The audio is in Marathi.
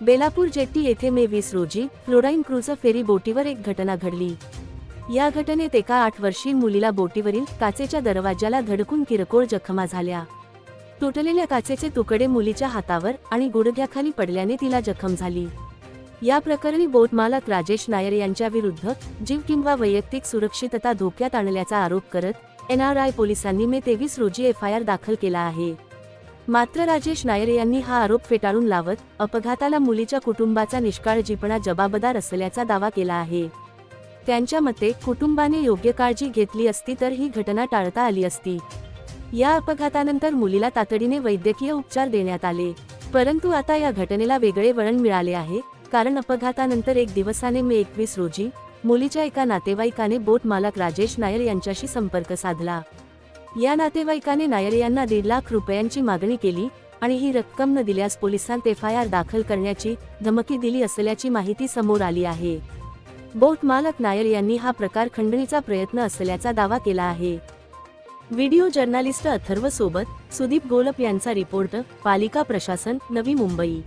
बेलापूर जेट्टी येथे मे वीस रोजी फ्लोराईन क्रूझ फेरी बोटीवर एक घटना घडली. या घटनेत एका आठ वर्षीय मुलीला बोटीवरील काचेच्या दरवाजाला धडकून किरकोळ जखमा झाल्या. तुटलेल्या काचेचे तुकडे मुलीच्या हातावर आणि गुडघ्याखाली पडल्याने तिला जखम झाली. या प्रकरणी बोट मालक राजेश नायर यांच्या विरुद्ध जीव किंवा वैयक्तिक सुरक्षितता धोक्यात आणल्याचा आरोप करत एनआरआय पोलिसांनी मे तेवीस रोजी एफ आय आर दाखल केला आहे. मात्र राजेश नायर यांनी हा आरोप फेटाळून लावत अपघाताला मुलीच्या कुटुंबाचा निष्काळजीपणा जबाबदार असल्याचा दावा केला आहे. त्यांच्या मते कुटुंबाने योग्य काळजी घेतली असती तर ही घटना टाळता आली असती. या अपघातानंतर मुलीला तातडीने वैद्यकीय उपचार देण्यात आले. परंतु आता या घटनेला वेगळे वळण मिळाले आहे कारण अपघातानंतर एक दिवसाने मे एकवीस रोजी मुलीच्या एका नातेवाईकाने बोट मालक राजेश नायर यांच्याशी संपर्क साधला. या नातेवाईकाने नायर यांना दीड लाख रुपयांची मागणी केली आणि ही रक्कम न दिल्यास पोलिसांत एफ आय आर दाखल करण्याची धमकी दिली असल्याची माहिती समोर आली आहे. बोट मालक नायर यांनी हा प्रकार खंडणीचा प्रयत्न असल्याचा दावा केला आहे. व्हिडिओ जर्नालिस्ट अथर्व सोबत सुदीप गोलप यांचा रिपोर्ट पालिका प्रशासन नवी मुंबई.